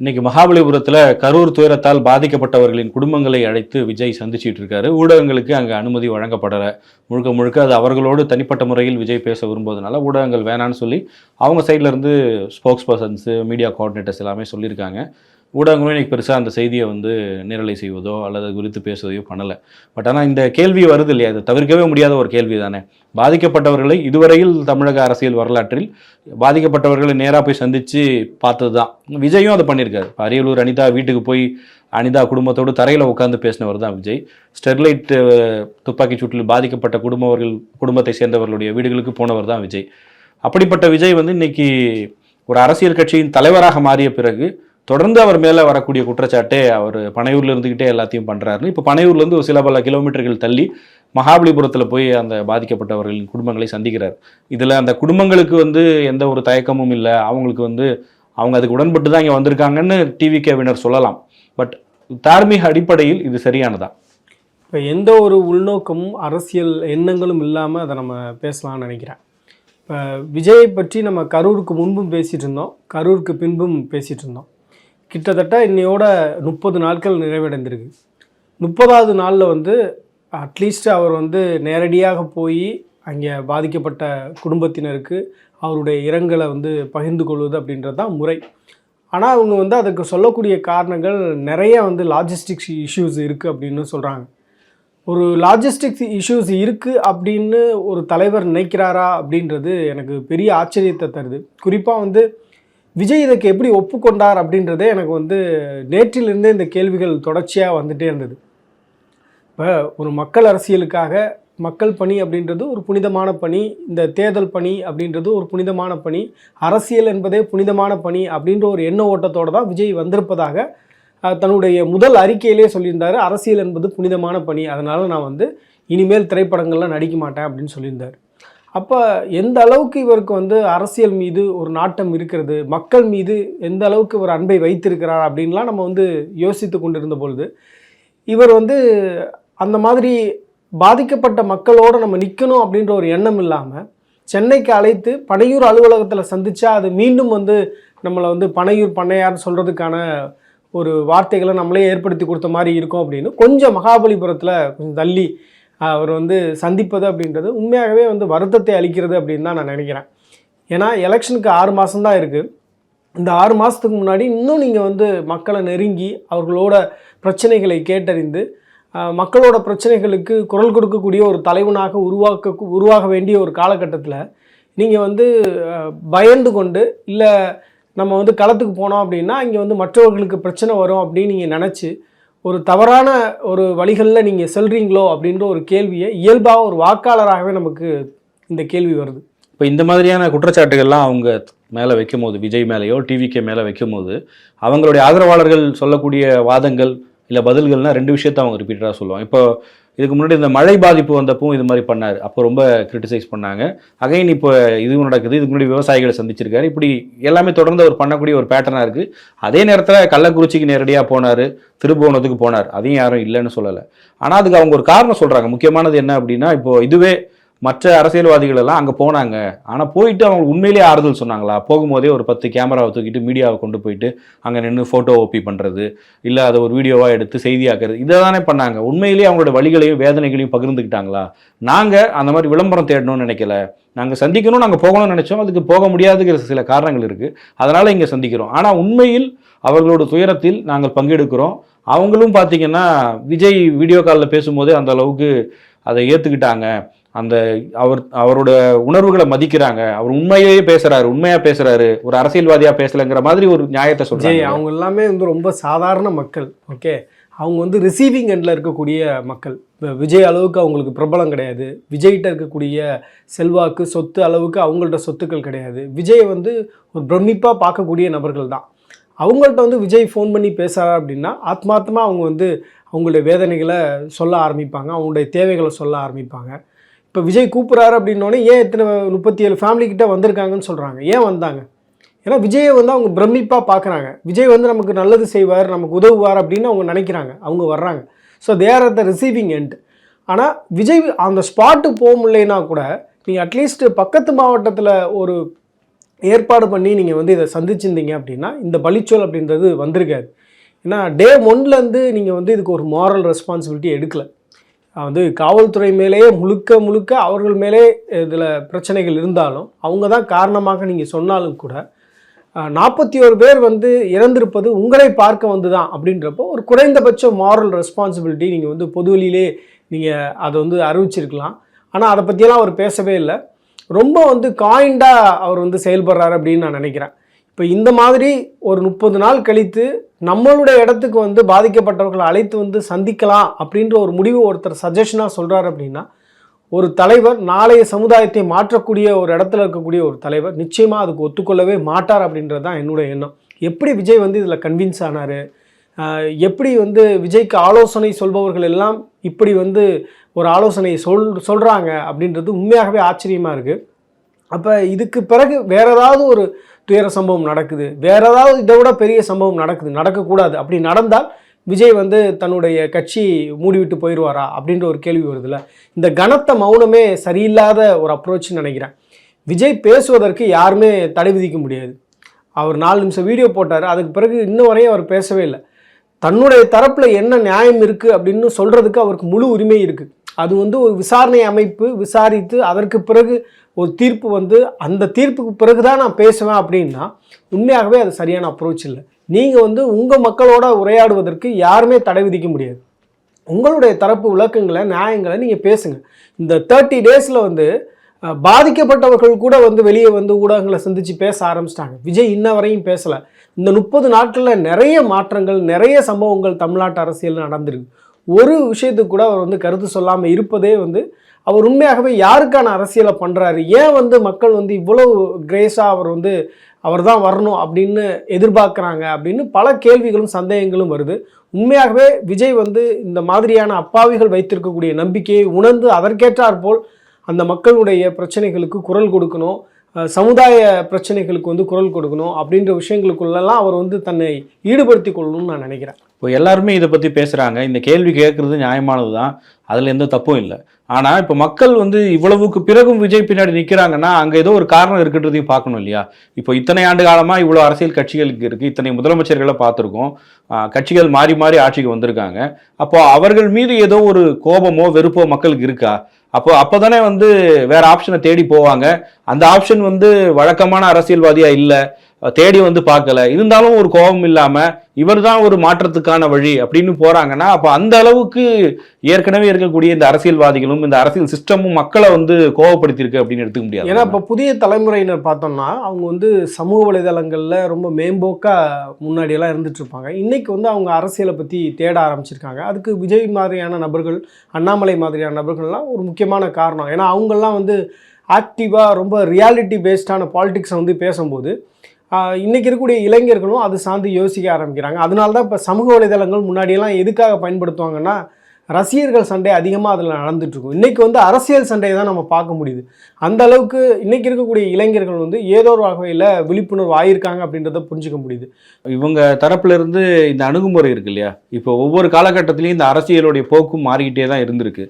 இன்னைக்கு மகாபலிபுரத்தில் கரூர் துயரத்தால் பாதிக்கப்பட்டவர்களின் குடும்பங்களை அழைத்து விஜய் சந்திச்சுட்டு இருக்காரு. ஊடகங்களுக்கு அங்கே அனுமதி வழங்கப்படலை. முழுக்க முழுக்க அது அவர்களோடு தனிப்பட்ட முறையில் விஜய் பேச விரும்புவதனால ஊடகங்கள் வேணான்னு சொல்லி அவங்க சைட்லேருந்து ஸ்போக்ஸ் பர்சன்ஸு மீடியா கோஆர்டினேட்டர்ஸ் எல்லாமே சொல்லியிருக்காங்க. ஊடகங்களும் இன்னைக்கு பெருசாக அந்த செய்தியை வந்து நேரலை செய்வதோ அல்லது குறித்து பேசுவதையோ பண்ணலை. பட் ஆனால் இந்த கேள்வி வருது இல்லையா? இது தவிர்க்கவே முடியாத ஒரு கேள்வி தானே. பாதிக்கப்பட்டவர்களை இதுவரையில் தமிழக அரசியல் வரலாற்றில் பாதிக்கப்பட்டவர்களை நேராக போய் சந்தித்து பார்த்தது தான் விஜயும் அதை பண்ணியிருக்காரு. அரியலூர் அனிதா வீட்டுக்கு போய் அனிதா குடும்பத்தோடு தரையில் உட்காந்து பேசினவர் தான் விஜய். ஸ்டெர்லைட் துப்பாக்கி சூட்டில் பாதிக்கப்பட்ட குடும்பவர்கள் குடும்பத்தை சேர்ந்தவர்களுடைய வீடுகளுக்கு போனவர் தான் விஜய். அப்படிப்பட்ட விஜய் வந்து இன்னைக்கு ஒரு அரசியல் கட்சியின் தலைவராக மாறிய பிறகு தொடர்ந்து அவர் மேலே வரக்கூடிய குற்றச்சாட்டே அவர் பனையூரில் இருந்துக்கிட்டே எல்லாத்தையும் பண்ணுறாருன்னு இப்போ பனையூர்லேருந்து ஒரு சில பல கிலோமீட்டர்கள் தள்ளி மகாபலிபுரத்தில் போய் அந்த பாதிக்கப்பட்டவர்களின் குடும்பங்களை சந்திக்கிறார். இதில் அந்த குடும்பங்களுக்கு வந்து எந்த ஒரு தயக்கமும் இல்லை. அவங்களுக்கு வந்து அவங்க அதுக்கு உடன்பட்டு தான் இங்கே வந்திருக்காங்கன்னு டிவி கேவினர் சொல்லலாம். பட் தார்மீக அடிப்படையில் இது சரியானதான் இப்போ எந்த ஒரு உள்நோக்கமும் அரசியல் எண்ணங்களும் இல்லாமல் அதை நம்ம பேசலாம்னு நினைக்கிறேன். இப்போ விஜயை பற்றி நம்ம கரூருக்கு முன்பும் பேசிகிட்டு இருந்தோம். கரூருக்கு பின்பும் பேசிகிட்டு இருந்தோம். கிட்டத்தட்ட இன்னையோட முப்பது நாட்கள் நிறைவடைந்திருக்கு. முப்பதாவது நாளில் வந்து அட்லீஸ்ட் அவர் வந்து நேரடியாக போய் அங்கே பாதிக்கப்பட்ட குடும்பத்தினருக்கு அவருடைய இரங்கலை வந்து பகிர்ந்து கொள்வது அப்படின்றது தான் முறை. ஆனால் அவங்க வந்து அதுக்கு சொல்லக்கூடிய காரணங்கள் நிறைய வந்து லாஜிஸ்டிக்ஸ் இஷ்யூஸ் இருக்குது அப்படின்னு சொல்கிறாங்க ஒரு லாஜிஸ்டிக்ஸ் இஷ்யூஸ் இருக்குது அப்படின்னு ஒரு தலைவர் நினைக்கிறாரா அப்படின்றது எனக்கு பெரிய ஆச்சரியத்தை தருது. குறிப்பாக வந்து விஜய் இதுக்கு எப்படி ஒப்புக்கொண்டார் அப்படின்றதே எனக்கு வந்து நேற்றிலிருந்தே இந்த கேள்விகள் தொடர்ச்சியாக வந்துட்டே இருந்தது. இப்போ ஒரு மக்கள் அரசியலுக்காக மக்கள் பணி அப்படின்றது ஒரு புனிதமான பணி இந்த தேர்தல் பணி அப்படின்றது ஒரு புனிதமான பணி அரசியல் என்பதே புனிதமான பணி அப்படின்ற ஒரு எண்ண ஓட்டத்தோடு தான் விஜய் வந்திருப்பதாக தன்னுடைய முதல் அறிக்கையிலே சொல்லியிருந்தார். அரசியல் என்பது புனிதமான பணி. அதனால் நான் வந்து இனிமேல் திரைப்படங்கள்லாம் நடிக்க மாட்டேன் அப்படின்னு சொல்லியிருந்தார். அப்போ எந்த அளவுக்கு இவருக்கு வந்து அரசியல் மீது ஒரு நாட்டம் இருக்கிறது மக்கள் மீது எந்த அளவுக்கு இவர் அன்பை வைத்திருக்கிறார் அப்படின்லாம் நம்ம வந்து யோசித்து கொண்டிருந்த பொழுது இவர் வந்து அந்த மாதிரி பாதிக்கப்பட்ட மக்களோடு நம்ம நிற்கணும் அப்படின்ற ஒரு எண்ணம் இல்லாமல் சென்னைக்கு அழைத்து பனையூர் அலுவலகத்தில் சந்தித்தா அது மீண்டும் வந்து நம்மளை வந்து பனையூர் பண்ணையார்னு சொல்கிறதுக்கான ஒரு வார்த்தைகளை நம்மளே ஏற்படுத்தி கொடுத்த மாதிரி இருக்கும் அப்படின்னு கொஞ்சம் மகாபலிபுரத்தில் கொஞ்சம் தள்ளி அவர் வந்து சந்திப்பது அப்படின்றது உண்மையாகவே வந்து வருத்தத்தை அளிக்கிறது அப்படின்னு தான் நான் நினைக்கிறேன். ஏன்னா எலெக்ஷனுக்கு ஆறு மாதம்தான் இருக்குது இந்த ஆறு மாதத்துக்கு முன்னாடி இன்னும் நீங்கள் வந்து மக்களை நெருங்கி அவர்களோட பிரச்சனைகளை கேட்டறிந்து மக்களோட பிரச்சனைகளுக்கு குரல் கொடுக்கக்கூடிய ஒரு தலைவனாக உருவாக்க உருவாக வேண்டிய ஒரு காலகட்டத்தில் நீங்கள் வந்து பயந்து கொண்டு இல்லை நம்ம வந்து களத்துக்கு போனோம் அப்படின்னா இங்கே வந்து மற்றவர்களுக்கு பிரச்சனை வரும் அப்படின்னு நீங்கள் நினச்சி ஒரு தவறான ஒரு வழிகளில் நீங்கள் செல்றீங்களோ அப்படின்ற ஒரு கேள்வியை இயல்பாக ஒரு வாக்காளராகவே நமக்கு இந்த கேள்வி வருது. இப்போ இந்த மாதிரியான குற்றச்சாட்டுகள்லாம் அவங்க மேலே வைக்கும்போது விஜய் மேலேயோ டிவிக்கே மேலே வைக்கும்போது அவங்களுடைய ஆதரவாளர்கள் சொல்லக்கூடிய வாதங்கள் இல்லை பதில்கள்னா ரெண்டு விஷயத்த அவங்க ரிப்பீட்டடாக சொல்லுவாங்க. இப்போ இதுக்கு முன்னாடி இந்த மழை பாதிப்பு வந்தப்பவும் இது மாதிரி பண்ணார். அப்போ ரொம்ப கிரிட்டிசைஸ் பண்ணாங்க. அகைன் இப்போ இதுவும் நடக்குது. இதுக்கு முன்னாடி விவசாயிகளை சந்திச்சிருக்காரு. இப்படி எல்லாமே தொடர்ந்து அவர் பண்ணக்கூடிய ஒரு பேட்டர்னாக இருக்குது அதே நேரத்தில் கள்ளக்குறிச்சிக்கு நேரடியாக போனார். திருபுவனத்துக்கு போனார். அதையும் யாரும் இல்லைன்னு சொல்லலை. ஆனால் அதுக்கு அவங்க ஒரு காரணம் சொல்கிறாங்க முக்கியமானது என்ன அப்படின்னா இப்போ இதுவே மற்ற அரசியல்வாதிகள் எல்லாம் அங்கே போனாங்க. ஆனால் போயிட்டு அவங்க உண்மையிலேயே ஆறுதல் சொன்னாங்களா? போகும்போதே ஒரு பத்து கேமராவை தூக்கிட்டு மீடியாவை கொண்டு போயிட்டு அங்கே நின்று ஃபோட்டோ ஓப்பி பண்ணுறது இல்லை அதை ஒரு வீடியோவாக எடுத்து செய்தியாக்குறது இதை தானே பண்ணாங்க. உண்மையிலேயே அவங்களோட வழிகளையும் வேதனைகளையும் பகிர்ந்துக்கிட்டாங்களா? நாங்கள் அந்த மாதிரி விளம்பரம் தேடணும்னு நினைக்கல. நாங்கள் சந்திக்கணும் நாங்கள் போகணும்னு நினச்சோம். அதுக்கு போக முடியாதுங்கிற சில காரணங்கள் இருக்குது அதனால் இங்கே சந்திக்கிறோம். ஆனால் உண்மையில் அவர்களோட துயரத்தில் நாங்கள் பங்கெடுக்கிறோம். அவங்களும் பார்த்தீங்கன்னா விஜய் வீடியோ காலில் பேசும்போதே அந்த அளவுக்கு அதை ஏற்றுக்கிட்டாங்க அந்த அவர் அவரோட உணர்வுகளை மதிக்கிறாங்க. அவர் உண்மையிலேயே பேசுறாரு உண்மையா பேசுறாரு. ஒரு அரசியல்வாதியா பேசலைங்கிற மாதிரி ஒரு நியாயத்தை சொல்றாங்க. அவங்க எல்லாமே வந்து ரொம்ப சாதாரண மக்கள் ஓகே? அவங்க வந்து ரிசீவிங் எண்டில் இருக்கக்கூடிய மக்கள். இப்போ விஜய் அளவுக்கு அவங்களுக்கு பிரபலம் கிடையாது. விஜய்கிட்ட இருக்கக்கூடிய செல்வாக்கு சொத்து அளவுக்கு அவங்கள்ட்ட சொத்துக்கள் கிடையாது. விஜய் வந்து ஒரு பிரமிப்பாக பார்க்கக்கூடிய நபர்கள் தான். அவங்கள்ட்ட வந்து விஜய் ஃபோன் பண்ணி பேசுகிறார் அப்படின்னா ஆத்மார்த்தமாக அவங்க வந்து அவங்களுடைய வேதனைகளை சொல்ல ஆரம்பிப்பாங்க அவங்களுடைய தேவைகளை சொல்ல ஆரம்பிப்பாங்க. இப்போ விஜய் கூப்பிட்றாரு அப்படின்னோடனே ஏன் இத்தனை முப்பத்தி ஏழு ஃபேமிலிக்கிட்ட வந்திருக்காங்கன்னு சொல்கிறாங்க ஏன் வந்தாங்க? ஏன்னா விஜயை வந்து அவங்க பிரமிப்பாக பார்க்குறாங்க விஜய் வந்து நமக்கு நல்லது செய்வார் நமக்கு உதவுவார் அப்படின்னு அவங்க நினைக்கிறாங்க. அவங்க வர்றாங்க. So there are the receiving end ஆனால் விஜய் அந்த ஸ்பாட்டு போக முடியலைன்னா கூட நீங்கள் அட்லீஸ்ட் பக்கத்து மாவட்டத்தில் ஒரு ஏற்பாடு பண்ணி நீங்கள் வந்து இதை சந்திச்சிருந்தீங்க அப்படின்னா இந்த பலிச்சொல் அப்படின்றது வந்திருக்காது. ஏன்னா டே ஒன்லேருந்து நீங்கள் வந்து இதுக்கு ஒரு மாரல் ரெஸ்பான்சிபிலிட்டி எடுக்கலை. வந்து காவல்துறை மேலேயே முழுக்க முழுக்க அவர்கள் மேலே இதில் பிரச்சனைகள் இருந்தாலும் அவங்க தான் காரணமாக நீங்கள் சொன்னாலும் கூட நாற்பத்தி ஒரு பேர் வந்து இறந்திருப்பது உங்களை பார்க்க வந்து தான் அப்படின்றப்போ ஒரு குறைந்தபட்ச மாரல் ரெஸ்பான்சிபிலிட்டி நீங்கள் வந்து பொதுவெளியிலே நீங்கள் அதை வந்து அறிவிச்சிருக்கலாம். ஆனால் அதை பற்றியெல்லாம் அவர் பேசவே இல்லை. ரொம்ப வந்து காயிண்டாக அவர் வந்து செயல்படுறாரு அப்படின்னு நான் நினைக்கிறேன். இப்போ இந்த மாதிரி ஒரு முப்பது நாள் கழித்து நம்மளுடைய இடத்துக்கு வந்து பாதிக்கப்பட்டவர்களை அழைத்து வந்து சந்திக்கலாம் அப்படின்ற ஒரு முடிவு ஒருத்தர் சஜஷனாக சொல்கிறார் அப்படின்னா ஒரு தலைவர் நாளைய சமுதாயத்தை மாற்றக்கூடிய ஒரு இடத்துல இருக்கக்கூடிய ஒரு தலைவர் நிச்சயமாக அதுக்கு ஒத்துக்கொள்ளவே மாட்டார் அப்படின்றது தான் என்னுடைய எண்ணம். எப்படி விஜய் வந்து இதில் கன்வின்ஸ் ஆனார்? எப்படி வந்து விஜய்க்கு ஆலோசனை சொல்பவர்கள் எல்லாம் இப்படி வந்து ஒரு ஆலோசனை சொல் சொல்கிறாங்க அப்படின்றது உண்மையாகவே ஆச்சரியமாக இருக்குது அப்போ இதுக்கு பிறகு வேறு ஏதாவது ஒரு துயர சம்பவம் நடக்குது. வேற ஏதாவது இதை விட பெரிய சம்பவம் நடக்குது. நடக்கக்கூடாது. அப்படி நடந்தால் விஜய் வந்து தன்னுடைய கட்சி மூடிவிட்டு போயிடுவாரா? அப்படின்ற ஒரு கேள்வி வருதுல்ல. இந்த கனத்த மௌனமே சரியில்லாத ஒரு அப்ரோச்னு நினைக்கிறேன். விஜய் பேசுவதற்கு யாருமே தடை விதிக்க முடியாது. அவர் நாலு நிமிஷம் வீடியோ போட்டார். அதுக்கு பிறகு இன்ன வரையும் அவர் பேசவே இல்லை. தன்னுடைய தரப்பில் என்ன நியாயம் இருக்குது அப்படின்னு சொல்கிறதுக்கு அவருக்கு முழு உரிமை இருக்குது அது வந்து ஒரு விசாரணை அமைப்பு விசாரித்து அதற்கு பிறகு ஒரு தீர்ப்பு வந்து அந்த தீர்ப்புக்கு பிறகு தான் நான் பேசுவேன் அப்படின்னா உண்மையாகவே அது சரியான அப்ரோச் இல்லை. நீங்கள் வந்து உங்கள் மக்களோட உரையாடுவதற்கு யாருமே தடை விதிக்க முடியாது. உங்களுடைய தரப்பு விளக்கங்களை நியாயங்களை நீங்கள் பேசுங்க. இந்த தேர்ட்டி டேஸில் வந்து பாதிக்கப்பட்டவர்கள் கூட வந்து வெளியே வந்து ஊடகங்களை சந்தித்து பேச ஆரம்பிச்சிட்டாங்க. விஜய் இன்ன வரையும் பேசலை. இந்த முப்பது நாட்களில் நிறைய மாற்றங்கள் நிறைய சம்பவங்கள் தமிழ்நாட்டு அரசியல் நடந்திருக்கு. ஒரு விஷயத்துக்கு கூட அவர் வந்து கருத்து சொல்லாமல் இருப்பதே வந்து அவர் உண்மையாகவே யாருக்கான அரசியலை பண்ணுறாரு ஏன் வந்து மக்கள் வந்து இவ்வளோ கிரேஸாக அவர் வந்து அவர் தான் வரணும் அப்படின்னு எதிர்பார்க்குறாங்க அப்படின்னு பல கேள்விகளும் சந்தேகங்களும் வருது. உண்மையாகவே விஜய் வந்து இந்த மாதிரியான அப்பாவிகள் வைத்திருக்கக்கூடிய நம்பிக்கையை உணர்ந்து அதற்கேற்றாற்போல் அந்த மக்களுடைய பிரச்சனைகளுக்கு குரல் கொடுக்கணும். சமுதாய பிரச்சனைகளுக்கு வந்து குரல் கொடுக்கணும் அப்படின்ற விஷயங்களுக்குள்ளெல்லாம் அவர் வந்து தன்னை ஈடுபடுத்தி கொள்ளணும்னு நான் நினைக்கிறேன். இப்போ எல்லாருமே இதை பற்றி பேசுகிறாங்க இந்த கேள்வி கேட்குறது நியாயமானது தான் அதில் எந்த தப்பும் இல்லை. ஆனால் இப்போ மக்கள் வந்து இவ்வளவுக்கு பிறகும் விஜய் பின்னாடி நிற்கிறாங்கன்னா அங்கே ஏதோ ஒரு காரணம் இருக்குன்றதையும் பார்க்கணும் இல்லையா? இப்போ இத்தனை ஆண்டு காலமாக இவ்வளோ அரசியல் கட்சிகளுக்கு இருக்குது இத்தனை முதலமைச்சர்களை பார்த்துருக்கோம். கட்சிகள் மாறி மாறி ஆட்சிக்கு வந்திருக்காங்க. அப்போ அவர்கள் மீது ஏதோ ஒரு கோபமோ வெறுப்போ மக்களுக்கு இருக்கா? அப்போ அப்போதானே வந்து வேற ஆப்ஷனை தேடி போவாங்க. அந்த ஆப்ஷன் வந்து வழக்கமான அரசியல்வாதியா இல்லை தேடி வந்து பார்க்கல. இருந்தாலும் ஒரு கோபம் இல்லாமல் இவர் தான் ஒரு மாற்றத்துக்கான வழி அப்படின்னு போகிறாங்கன்னா அப்போ அந்த அளவுக்கு ஏற்கனவே இருக்கக்கூடிய இந்த அரசியல்வாதிகளும் இந்த அரசியல் சிஸ்டமும் மக்களை வந்து கோவப்படுத்தியிருக்கு அப்படின்னு எடுத்துக்க முடியாது. ஏன்னா இப்போ புதிய தலைமுறையினர் பார்த்தோம்னா அவங்க வந்து சமூக வலைதளங்களில் ரொம்ப மேம்போக்காக முன்னாடியெல்லாம் இருந்துட்டுருப்பாங்க இன்றைக்கி வந்து அவங்க அரசியலை பற்றி தேட ஆரம்பிச்சிருக்காங்க. அதுக்கு விஜய் மாதிரியான நபர்கள் அண்ணாமலை மாதிரியான நபர்கள்லாம் ஒரு முக்கியமான காரணம். ஏன்னா அவங்கெல்லாம் வந்து ஆக்டிவாக ரொம்ப ரியாலிட்டி பேஸ்டான பாலிட்டிக்ஸை வந்து பேசும்போது இன்றைக்கி இருக்கக்கூடிய இளைஞர்களும் அது சார்ந்து யோசிக்க ஆரம்பிக்கிறாங்க. அதனால தான் இப்போ சமூக வலைதளங்கள் முன்னாடியெல்லாம் எதுக்காக பயன்படுத்துவாங்கன்னா ரசிகர்கள் சண்டை அதிகமாக அதில் நடந்துட்டுருக்கும் இன்றைக்கி வந்து அரசியல் சண்டையை தான் நம்ம பார்க்க முடியுது. அந்த அளவுக்கு இன்றைக்கி இருக்கக்கூடிய இளைஞர்கள் வந்து ஏதோ ஒரு வகையில் விழிப்புணர்வு ஆயிருக்காங்க அப்படின்றத புரிஞ்சுக்க முடியுது. இவங்க தரப்புலேருந்து இந்த அணுகுமுறை இருக்கு இல்லையா? இப்போ ஒவ்வொரு காலகட்டத்திலையும் இந்த அரசியலுடைய போக்கும் மாறிக்கிட்டே தான் இருந்திருக்கு.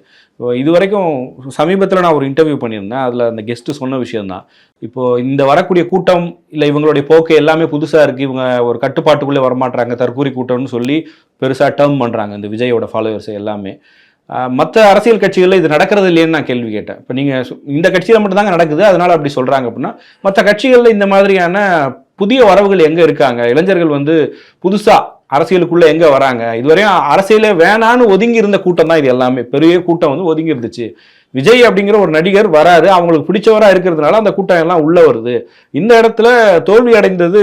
இது வரைக்கும் சமீபத்தில் நான் ஒரு இன்டர்வியூ பண்ணியிருந்தேன். அதில் அந்த கெஸ்ட்டு சொன்ன விஷயந்தான் இப்போது இந்த வரக்கூடிய கூட்டம் இல்லை இவங்களுடைய போக்கு எல்லாமே புதுசாக இருக்குது இவங்க ஒரு கட்டுப்பாட்டுக்குள்ளே வரமாட்றாங்க தற்கூரி கூட்டம்னு சொல்லி பெருசாக டேர்ம் பண்ணுறாங்க இந்த விஜயோட ஃபாலோவர்ஸ் எல்லாமே. மற்ற அரசியல் கட்சிகளில் இது நடக்கிறது இல்லையேன்னு நான் கேள்வி கேட்டேன். இப்போ நீங்கள் இந்த கட்சியில் மட்டும்தாங்க நடக்குது. அதனால் அப்படி சொல்கிறாங்க அப்படின்னா மற்ற கட்சிகளில் இந்த மாதிரியான புதிய வரவுகள் எங்கே இருக்காங்க? இளைஞர்கள் வந்து புதுசாக அரசியலுக்குள்ளே எங்கே வராங்க? இதுவரையும் அரசியலே வேணான்னு ஒதுங்கி இருந்த கூட்டம் தான் இது எல்லாமே. பெரிய கூட்டம் வந்து ஒதுங்கி இருந்துச்சு விஜய் அப்படிங்கிற ஒரு நடிகர் வராரு. அவங்களுக்கு பிடிச்சவராக இருக்கிறதுனால அந்த கூட்டம் எல்லாம் உள்ளே வருது. இந்த இடத்துல தோல்வி அடைந்தது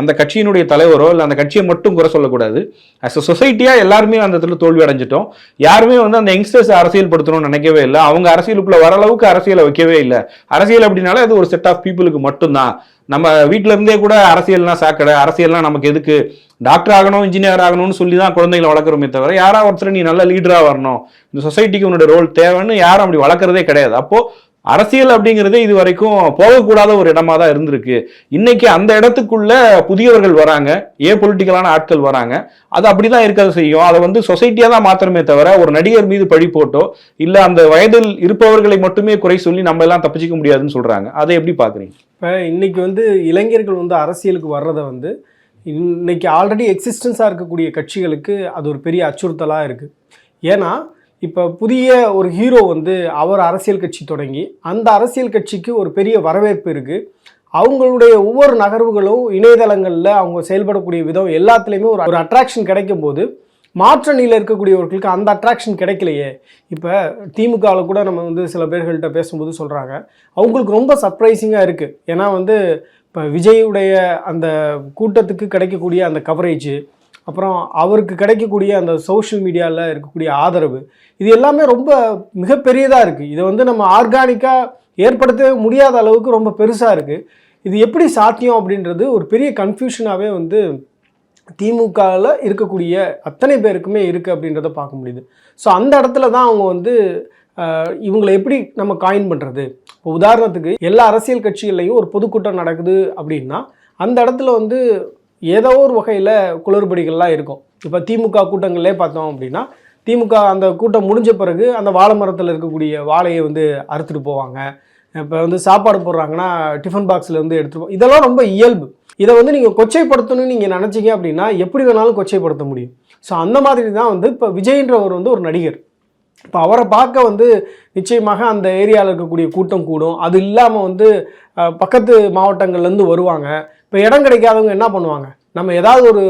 அந்த கட்சியினுடைய தலைவரோ இல்லை அந்த கட்சியை மட்டும் குறை சொல்லக்கூடாது. அஸ் அ சொசைட்டியாக எல்லாருமே அந்த இடத்துல தோல்வி அடைஞ்சிட்டோம். யாருமே வந்து அந்த யங்ஸ்டர்ஸ் அரசியல் படுத்தணும்னு நினைக்கவே இல்லை. அவங்க அரசியலுக்குள்ள வர அளவுக்கு அரசியலை வைக்கவே இல்லை. அரசியல் அப்படின்னாலே அது ஒரு செட் ஆஃப் பீப்புளுக்கு மட்டும்தான். நம்ம வீட்டில இருந்தே கூட அரசியல்னா சாக்கடை அரசியல்னா நமக்கு எதுக்கு? டாக்டர் ஆகணும் இன்ஜினியர் ஆகணும்னு சொல்லி தான் குழந்தைகளை வளர்க்குறோமே தவிர யாராவது ஒருத்தர் நீ நல்ல லீடரா வரணும். இந்த சொசைட்டிக்கு உன்னோட ரோல் தேவைன்னு யாரும் அப்படி வளர்க்குறதே கிடையாது. அப்போ அரசியல் அப்படிங்கிறது இது வரைக்கும் போகக்கூடாத ஒரு இடமா தான் இருந்திருக்கு. இன்னைக்கு அந்த இடத்துக்குள்ள புதியவர்கள் வராங்க. ஏ பொலிட்டிக்கலான ஆட்கள் வராங்க. அது அப்படிதான் இருக்க செய்யும். அதை வந்து சொசைட்டியா தான் மாத்திரமே தவிர ஒரு நடிகர் மீது பழி போட்டோ இல்ல அந்த வயதில் இருப்பவர்களை மட்டுமே குறை சொல்லி நம்ம எல்லாம் தப்பிச்சிக்க முடியாதுன்னு சொல்றாங்க. அதை எப்படி பாக்குறீங்க? இப்போ இன்னைக்கு வந்து இளைஞர்கள் வந்து அரசியலுக்கு வர்றதை வந்து இன்னைக்கு ஆல்ரெடி எக்ஸிஸ்டன்ஸாக இருக்கக்கூடிய கட்சிகளுக்கு அது ஒரு பெரிய அச்சுறுத்தலாக இருக்குது ஏன்னா இப்போ புதிய ஒரு ஹீரோ வந்து அவர் அரசியல் கட்சி தொடங்கி அந்த அரசியல் கட்சிக்கு ஒரு பெரிய வரவேற்பு இருக்குது அவங்களுடைய ஒவ்வொரு நகர்வுகளும் இணையதளங்களில் அவங்க செயல்படக்கூடிய விதம் எல்லாத்துலேயுமே ஒரு ஒரு அட்ராக்ஷன் கிடைக்கும் போது மாற்றணியில் இருக்கக்கூடியவர்களுக்கு அந்த அட்ராக்ஷன் கிடைக்கலையே. இப்போ திமுகவில் கூட நம்ம வந்து சில பேர்கள்ட்ட பேசும்போது சொல்கிறாங்க அவங்களுக்கு ரொம்ப சர்ப்ரைசிங்காக இருக்குது ஏன்னா வந்து இப்போ விஜயுடைய அந்த கூட்டத்துக்கு கிடைக்கக்கூடிய அந்த கவரேஜ் அப்புறம் அவருக்கு கிடைக்கக்கூடிய அந்த சோஷியல் மீடியாவில் இருக்கக்கூடிய ஆதரவு இது எல்லாமே ரொம்ப மிகப்பெரியதாக இருக்குது இதை வந்து நம்ம ஆர்கானிக்காக ஏற்படுத்தவே முடியாத அளவுக்கு ரொம்ப பெருசாக இருக்குது இது எப்படி சாத்தியம் அப்படின்றது ஒரு பெரிய கன்ஃபியூஷனாகவே வந்து திமுகவில் இருக்கக்கூடிய அத்தனை பேருக்குமே இருக்குது அப்படின்றத பார்க்க முடியுது. ஸோ அந்த இடத்துல தான் அவங்க வந்து இவங்களை எப்படி நம்ம காயின் பண்ணுறது இப்போ உதாரணத்துக்கு எல்லா அரசியல் கட்சிகள்லையும் ஒரு பொதுக்கூட்டம் நடக்குது அப்படின்னா அந்த இடத்துல வந்து ஏதோ ஒரு வகையில் குளறுபடிகள்லாம் இருக்கும். இப்போ திமுக கூட்டங்களே பார்த்தோம் அப்படின்னா திமுக அந்த கூட்டம் முடிஞ்ச பிறகு அந்த வாழை மரத்தில் இருக்கக்கூடிய வாழையை வந்து அறுத்துட்டு போவாங்க. இப்போ வந்து சாப்பாடு போடுறாங்கன்னா டிஃபன் பாக்ஸில் வந்து எடுத்துட்டு இதெல்லாம் ரொம்ப இயல்பு. இதை வந்து நீங்கள் கொச்சைப்படுத்தணும்னு நீங்கள் நினச்சிங்க அப்படின்னா எப்படி வேணாலும் கொச்சைப்படுத்த முடியும். ஸோ அந்த மாதிரி தான் வந்து இப்போ விஜய்ன்றவர் வந்து ஒரு நடிகர். இப்போ அவரை பார்க்க வந்து நிச்சயமாக அந்த ஏரியாவில் இருக்கக்கூடிய கூட்டம் கூடும். அது இல்லாமல் வந்து பக்கத்து மாவட்டங்கள்லேருந்து வருவாங்க. இப்போ இடம் கிடைக்காதவங்க என்ன பண்ணுவாங்க? நம்ம ஏதாவது ஒரு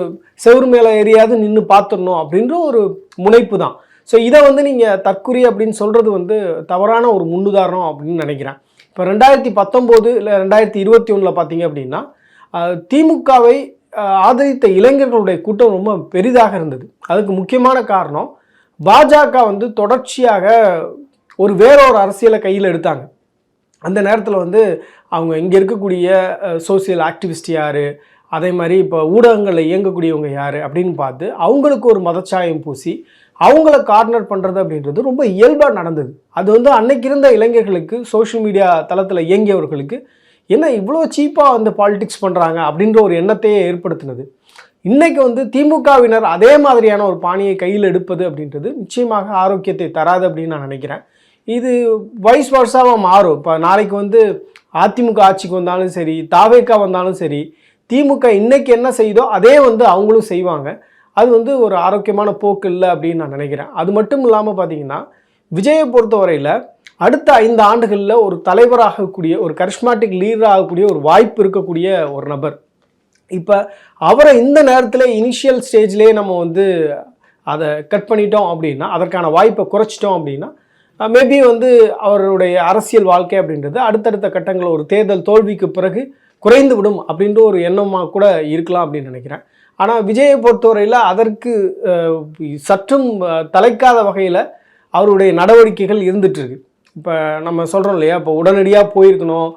செவுரு மேலே ஏரியாவது நின்று பார்த்துடணும் அப்படின்ற ஒரு முனைப்பு தான். ஸோ இதை வந்து நீங்கள் தற்குறி அப்படின்னு சொல்கிறது வந்து தவறான ஒரு முன்னுதாரணம் அப்படின்னு நினைக்கிறேன். இப்போ ரெண்டாயிரத்தி பத்தொம்போது இல்லை ரெண்டாயிரத்தி இருபத்தி ஒன்றில் பார்த்தீங்க அப்படின்னா திமுகவை ஆதரித்த இளைஞர்களுடைய கூட்டம் ரொம்ப பெரிதாக இருந்தது. அதுக்கு முக்கியமான காரணம் பாஜக வந்து தொடர்ச்சியாக ஒரு வேற ஒரு அரசியலை கையில் எடுத்தாங்க. அந்த நேரத்தில் வந்து அவங்க இங்கே இருக்கக்கூடிய சோசியல் ஆக்டிவிஸ்ட் யார்? அதே மாதிரி இப்போ ஊடகங்களில் இயங்கக்கூடியவங்க யார்? அப்படின்னு பார்த்து அவங்களுக்கு ஒரு மதச்சாயம் பூசி அவங்கள கார்னர் பண்ணுறது அப்படின்றது ரொம்ப இயல்பாக நடந்தது. அது வந்து அன்னைக்கு இருந்த இளைஞர்களுக்கு சோஷியல் மீடியா தளத்தில் இயங்கியவர்களுக்கு என்ன இவ்வளோ சீப்பாக வந்து பாலிடிக்ஸ் பண்ணுறாங்க அப்படின்ற ஒரு எண்ணத்தையே ஏற்படுத்தினது. இன்றைக்கு வந்து திமுகவினர் அதே மாதிரியான ஒரு பாணியை கையில் எடுப்பது அப்படின்றது நிச்சயமாக ஆரோக்கியத்தை தராது அப்படின்னு நான் நினைக்கிறேன். இது வைஸ் வருஷாவாக மாறும். இப்போ நாளைக்கு வந்து அதிமுக ஆட்சிக்கு வந்தாலும் சரி தாவேக்கா வந்தாலும் சரி திமுக இன்னைக்கு என்ன செய்யுதோ அதே வந்து அவங்களும் செய்வாங்க. அது வந்து ஒரு ஆரோக்கியமான போக்கு இல்லை அப்படின்னு நான் நினைக்கிறேன். அது மட்டும் இல்லாமல் பார்த்தீங்கன்னா விஜயை பொறுத்தவரையில் அடுத்த ஐந்து ஆண்டுகளில் ஒரு தலைவராகக்கூடிய ஒரு கரிஷ்மாட்டிக் லீடர் ஆகக்கூடிய ஒரு வாய்ப்பு இருக்கக்கூடிய ஒரு நபர். இப்போ அவரை இந்த நேரத்தில் இனிஷியல் ஸ்டேஜ்லேயே நம்ம வந்து அதை கட் பண்ணிட்டோம் அப்படின்னா அதற்கான வாய்ப்பை குறைச்சிட்டோம் அப்படின்னா மேபி வந்து அவருடைய அரசியல் வாழ்க்கை அப்படின்றது அடுத்தடுத்த கட்டங்கள் ஒரு தேர்தல் தோல்விக்கு பிறகு குறைந்து விடும் அப்படின்ற ஒரு எண்ணமாக கூட இருக்கலாம் அப்படின்னு நினைக்கிறேன். ஆனால் விஜயை பொறுத்தவரையில் அதற்கு சற்றும் தலைக்காத வகையில் அவருடைய நடவடிக்கைகள் இருந்துட்டுருக்கு இப்போ நம்ம சொல்கிறோம் இல்லையா இப்போ உடனடியாக போயிருக்கணும்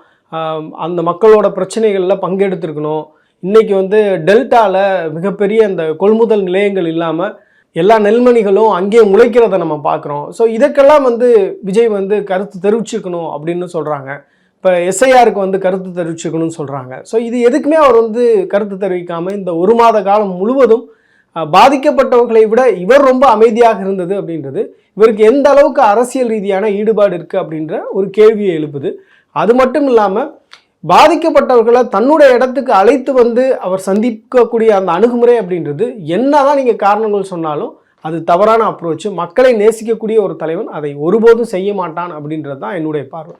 அந்த மக்களோட பிரச்சனைகளில் பங்கெடுத்துருக்கணும். இன்றைக்கி வந்து டெல்டாவில் மிகப்பெரிய அந்த கொள்முதல் நிலையங்கள் இல்லாமல் எல்லா நெல்மணிகளும் அங்கேயே முளைக்கிறத நம்ம பார்க்குறோம். ஸோ இதற்கெல்லாம் வந்து விஜய் வந்து கருத்து தெரிவிச்சுக்கணும் அப்படின்னு சொல்கிறாங்க இப்போ எஸ்ஐஆருக்கு வந்து கருத்து தெரிவிச்சுக்கணும்னு சொல்கிறாங்க ஸோ இது எதுக்குமே அவர் வந்து கருத்து தெரிவிக்காமல் இந்த ஒரு மாத காலம் முழுவதும் பாதிக்கப்பட்டவர்களை விட இவர் ரொம்ப அமைதியாக இருந்தது அப்படின்றது. இவருக்கு எந்த அளவுக்கு அரசியல் ரீதியான ஈடுபாடு இருக்குது அப்படின்ற ஒரு கேள்வியை எழுப்புது. அது மட்டும் இல்லாமல் பாதிக்கப்பட்டவர்களை தன்னுடைய இடத்துக்கு அழைத்து வந்து அவர் சந்திக்கக்கூடிய அந்த அணுகுமுறை அப்படின்றது என்னதான் நீங்கள் காரணங்கள் சொன்னாலும் அது தவறான அப்ரோச் மக்களை நேசிக்கக்கூடிய ஒரு தலைவன் அதை ஒருபோதும் செய்ய மாட்டான் அப்படின்றது தான் என்னுடைய பார்வை.